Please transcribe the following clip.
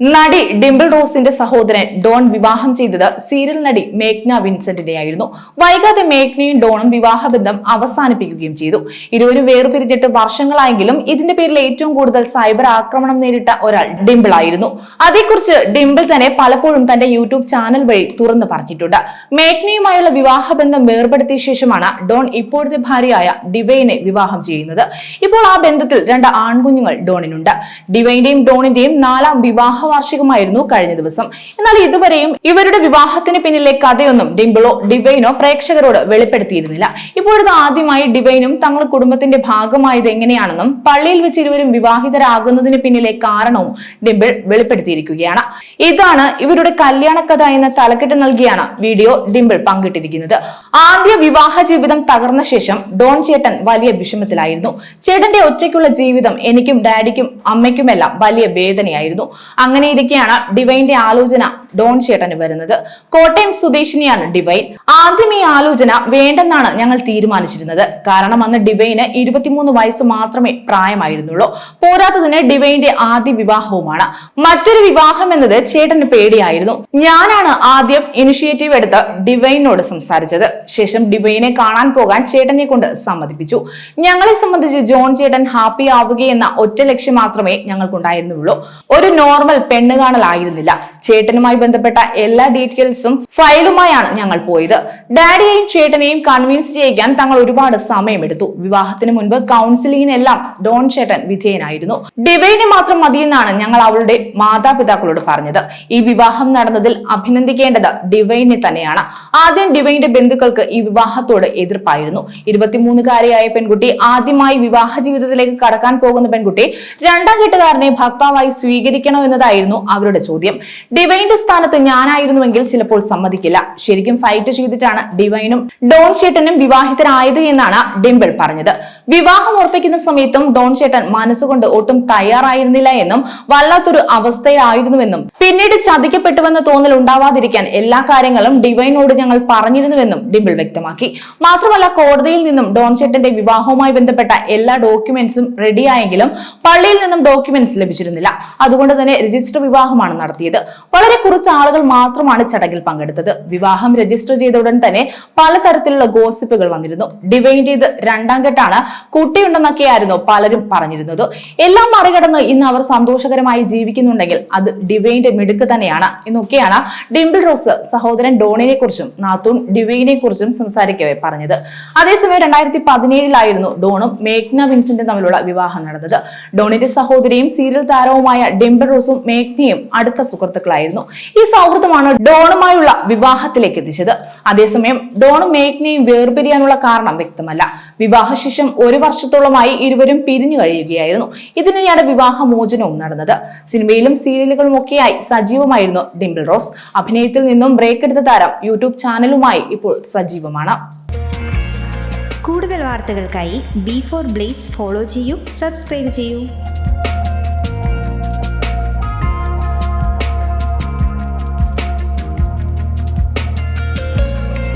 നടി ഡിംപിൾ റോസിന്റെ സഹോദരൻ ഡോൺ വിവാഹം ചെയ്തത് സീരിയൽ നടി മേഘ്ന വിൻസെന്റിനെ ആയിരുന്നു വൈകാതെ മേഘ്നയും ഡോണും വിവാഹബന്ധം അവസാനിപ്പിക്കുകയും ചെയ്തു. ഇരുവരും വേർപിരിഞ്ഞിട്ട് വർഷങ്ങളായെങ്കിലും ഇതിന്റെ പേരിൽ ഏറ്റവും കൂടുതൽ സൈബർ ആക്രമണം നേരിട്ട ഒരാൾ ഡിംപിൾ ആയിരുന്നു. അതേക്കുറിച്ച് ഡിംപിൾ തന്നെ പലപ്പോഴും തന്റെ യൂട്യൂബ് ചാനൽ വഴി തുറന്നു പറഞ്ഞിട്ടുണ്ട്. മേഘ്നയുമായുള്ള വിവാഹബന്ധം വേർപെടുത്തിയ ശേഷമാണ് ഡോൺ ഇപ്പോഴത്തെ ഭാര്യയായ ഡിവൈനെ വിവാഹം ചെയ്യുന്നത്. ഇപ്പോൾ ആ ബന്ധത്തിൽ രണ്ട് ആൺകുഞ്ഞുങ്ങൾ ഡോണിനുണ്ട്. ഡിവൈന്റെയും ഡോണിന്റെയും നാലാം വിവാഹ വാർഷികമായിരുന്നു കഴിഞ്ഞ ദിവസം. എന്നാൽ ഇതുവരെയും ഇവരുടെ വിവാഹത്തിന് പിന്നിലെ കഥയൊന്നും ഡിംബിളോ ഡിവൈനോ പ്രേക്ഷകരോട് വെളിപ്പെടുത്തിയിരുന്നില്ല. ഇപ്പോഴത് ആദ്യമായി ഡിവൈനും തങ്ങളുടെ കുടുംബത്തിന്റെ ഭാഗമായത് എങ്ങനെയാണെന്നും പള്ളിയിൽ വെച്ച് ഇരുവരും വിവാഹിതരാകുന്നതിന് പിന്നിലെ കാരണവും ഡിംബിൾ വെളിപ്പെടുത്തിയിരിക്കുകയാണ്. ഇതാണ് ഇവരുടെ കല്യാണ കഥ എന്ന തലക്കെട്ട് നൽകിയാണ് വീഡിയോ ഡിംപിൾ പങ്കിട്ടിരിക്കുന്നത്. ആദ്യ വിവാഹ ജീവിതം തകർന്ന ശേഷം ഡോൺ ചേട്ടൻ വലിയ വിഷമത്തിലായിരുന്നു. ചേട്ടന്റെ ഒറ്റയ്ക്കുള്ള ജീവിതം എനിക്കും ഡാഡിക്കും അമ്മയ്ക്കുമെല്ലാം വലിയ വേദനയായിരുന്നു. അങ്ങനെയിരിക്കെയാണ് ഡിവൈന്റെ ആലോചന ഡോൺ ചേട്ടന് വരുന്നത്. കോട്ടയം സ്വദേശിനിയാണ് ഡിവൈൻ. ആദ്യം ഈ ആലോചന വേണ്ടെന്നാണ് ഞങ്ങൾ തീരുമാനിച്ചിരുന്നത്. കാരണം അന്ന് ഡിവൈന് ഇരുപത്തിമൂന്ന് വയസ്സ് മാത്രമേ പ്രായമായിരുന്നുള്ളൂ. പോരാത്തതിന് ഡിവൈന്റെ ആദ്യ വിവാഹവുമാണ്. മറ്റൊരു വിവാഹം എന്നത് ചേട്ടന് പേടിയായിരുന്നു. ഞാനാണ് ആദ്യം ഇനിഷ്യേറ്റീവ് എടുത്ത് ഡിവൈനോട് സംസാരിച്ചത്. ശേഷം ഡിവൈനെ കാണാൻ പോകാൻ ചേട്ടനെ കൊണ്ട് സമ്മതിപ്പിച്ചു. ഞങ്ങളെ സംബന്ധിച്ച് ജോൺ ചേട്ടൻ ഹാപ്പി ആവുകയെന്ന ഒറ്റ ലക്ഷ്യം മാത്രമേ ഞങ്ങൾക്കുണ്ടായിരുന്നുള്ളൂ. ഒരു നോർമൽ പെണ്ണ് കാണലായിരുന്നില്ല. ചേട്ടനുമായി ബന്ധപ്പെട്ട എല്ലാ ഡീറ്റെയിൽസും ഫയലുമായാണ് ഞങ്ങൾ പോയത്. ഡാഡിയെയും ചേട്ടനെയും കൺവിൻസ് ചെയ്യിക്കാൻ തങ്ങൾ ഒരുപാട് സമയമെടുത്തു. വിവാഹത്തിന് മുൻപ് കൗൺസിലിങ്ങിനെല്ലാം ഡോൺ ചേട്ടൻ വിധേയനായിരുന്നു. ഡിവൈനെ മാത്രം മതിയെന്നാണ് ഞങ്ങൾ അവളുടെ മാതാപിതാക്കളോട് പറഞ്ഞത്. ഈ വിവാഹം നടന്നതിൽ അഭിനന്ദിക്കേണ്ടത് ഡിവൈനെ തന്നെയാണ്. ആദ്യം ഡിവൈന്റെ ബന്ധുക്കൾക്ക് ഈ വിവാഹത്തോട് എതിർപ്പായിരുന്നു. ഇരുപത്തിമൂന്നുകാരിയായ പെൺകുട്ടി ആദ്യമായി വിവാഹ ജീവിതത്തിലേക്ക് കടക്കാൻ പോകുന്ന പെൺകുട്ടി രണ്ടാം കെട്ടുകാരനെ ഭർത്താവായി സ്വീകരിക്കണോ എന്നതായിരുന്നു അവരുടെ ചോദ്യം. ഡിവൈന്റെ സ്ഥാനത്ത് ഞാനായിരുന്നുവെങ്കിൽ ചിലപ്പോൾ സമ്മതിക്കില്ല. ശരിക്കും ഫൈറ്റ് ചെയ്തിട്ടാണ് ഡിവൈനും ഡോൺ ചേട്ടനും വിവാഹിതരായത് എന്നാണ് ഡിംപിൾ പറഞ്ഞത്. വിവാഹം ഉറപ്പിക്കുന്ന സമയത്തും ഡോൺ ചേട്ടൻ മനസ്സുകൊണ്ട് ഒട്ടും തയ്യാറായിരുന്നില്ല എന്നും വല്ലാത്തൊരു അവസ്ഥയിലായിരുന്നുവെന്നും പിന്നീട് ചതിക്കപ്പെട്ടുവെന്ന തോന്നൽ ഉണ്ടാവാതിരിക്കാൻ എല്ലാ കാര്യങ്ങളും ഡിവൈനോട് ഞങ്ങൾ പറഞ്ഞിരുന്നുവെന്നും ഡിംപിൾ വ്യക്തമാക്കി. മാത്രമല്ല കോടതിയിൽ നിന്നും ഡോൺ ചേട്ടന്റെ വിവാഹവുമായി ബന്ധപ്പെട്ട എല്ലാ ഡോക്യുമെന്റ്സും റെഡിയായെങ്കിലും പള്ളിയിൽ നിന്നും ഡോക്യുമെന്റ്സ് ലഭിച്ചിരുന്നില്ല. അതുകൊണ്ട് തന്നെ രജിസ്റ്റർ വിവാഹമാണ് നടത്തിയത്. വളരെ കുറച്ച് ആളുകൾ മാത്രമാണ് ചടങ്ങിൽ പങ്കെടുത്തത്. വിവാഹം രജിസ്റ്റർ ചെയ്ത ഉടൻ തന്നെ പലതരത്തിലുള്ള ഗോസിപ്പുകൾ വന്നിരുന്നു. ഡിവൈൻ ചെയ്ത് രണ്ടാം ഘട്ടാണ് കുട്ടിയുണ്ടെന്നൊക്കെയായിരുന്നു പലരും പറഞ്ഞിരുന്നത്. എല്ലാം മറികടന്ന് ഇന്ന് അവർ സന്തോഷകരമായി ജീവിക്കുന്നുണ്ടെങ്കിൽ അത് ഡിവൈന്റെ മിടുക്ക് തന്നെയാണ്. എന്നൊക്കെയാണ് ഡിംപിൾ റോസ് സഹോദരൻ ഡോണിനെ കുറിച്ചും നാത്തൂൺ ഡിവൈനെ കുറിച്ചും സംസാരിക്കവേ പറഞ്ഞത്. അതേസമയം രണ്ടായിരത്തി പതിനേഴിലായിരുന്നു ഡോണും മേഘ്ന വിൻസെന്റും തമ്മിലുള്ള വിവാഹം നടന്നത്. ഡോണിന്റെ സഹോദരിയും സീരിയൽ താരവുമായ ഡിംപിൾ റോസും മേഘ്നയും അടുത്ത സുഹൃത്തുക്കളായിരുന്നു. ഈ സൗഹൃദമാണ് ഡോണുമായുള്ള വിവാഹത്തിലേക്ക് എത്തിച്ചത്. അതേസമയം ഡോണും മേഘ്നയും വേർപിരിയാനുള്ള കാരണം വ്യക്തമല്ല. വിവാഹശേഷം ഒരു വർഷത്തോളമായി ഇരുവരും പിരിഞ്ഞു കഴിയുകയായിരുന്നു. ഇതിനിടെയാണ് വിവാഹമോചനവും നടന്നത്. സിനിമയിലും സീരിയലുകളും ഒക്കെയായി സജീവമായിരുന്നു ഡിംപിൾ റോസ്. അഭിനയത്തിൽ നിന്നും ബ്രേക്ക് എടുത്ത താരം യൂട്യൂബ് ചാനലുമായി ഇപ്പോൾ സജീവമാണ്. കൂടുതൽ വാർത്തകൾക്കായി ബി ഫോർ ബ്ലേസ് ഫോളോ ചെയ്യൂ സബ്സ്ക്രൈബ് ചെയ്യൂ.